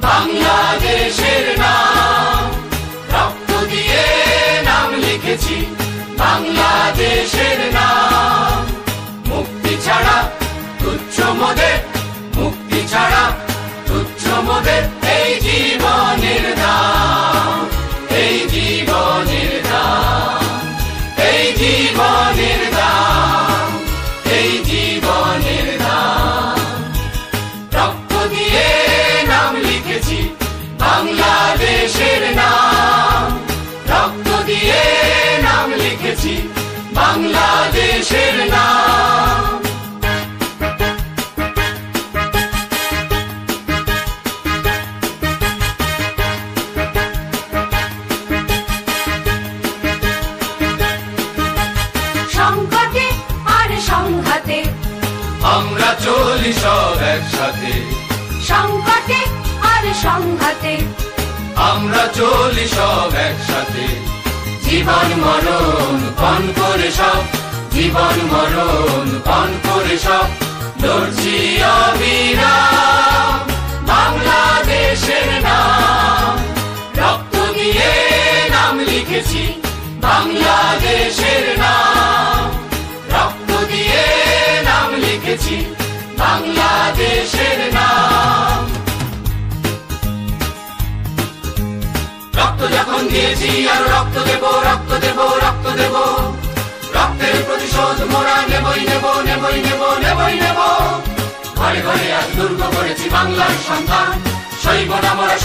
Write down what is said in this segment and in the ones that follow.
বাংলাদেশের নাম। রক্ত দিয়ে নাম লিখেছি, বাংলাদেশের নাম। মুক্তি ছাড়া তুচ্ছ মোদের মুক্তি ছাড়া তুচ্ছ মোদের এই জীবনের দাম এই জীবনের দাম এই জীবনের দিয়ে নাম লিখেছি বাংলাদেশের নাম। সংকটে আর সংঘাতে। আমরা চলি সব একসাথে। সংকটে আর সংঘাতে। আমরা চলি সব একসাথে। জীবন মরণ, পান করে সব। জীবন মরণ, পান করে সব। অবিরাম বাংলাদেশের নাম। রক্ত দিয়ে নাম লিখেছি, বাংলাদেশের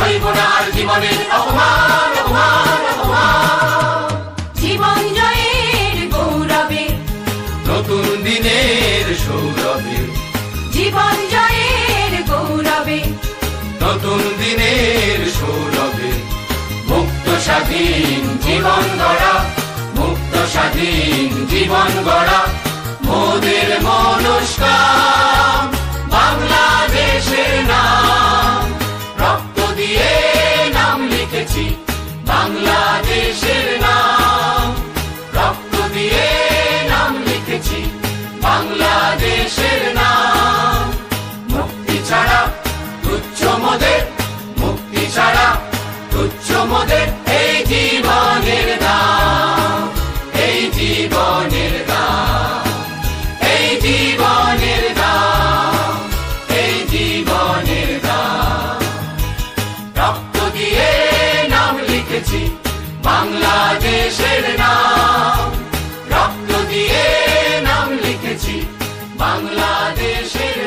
সইব না আর জীবনের অপমান অপমান অপমান। জীবন জয়ের গৌরবে নতুন দিনের সৌরভে। জীবন জয়ের গৌরবে। নতুন দিনের সৌরভে। মুক্ত স্বাধীন জীবন বাংলাদেশের নাম। রক্ত দিয়ে নাম লিখেছি বাংলাদেশের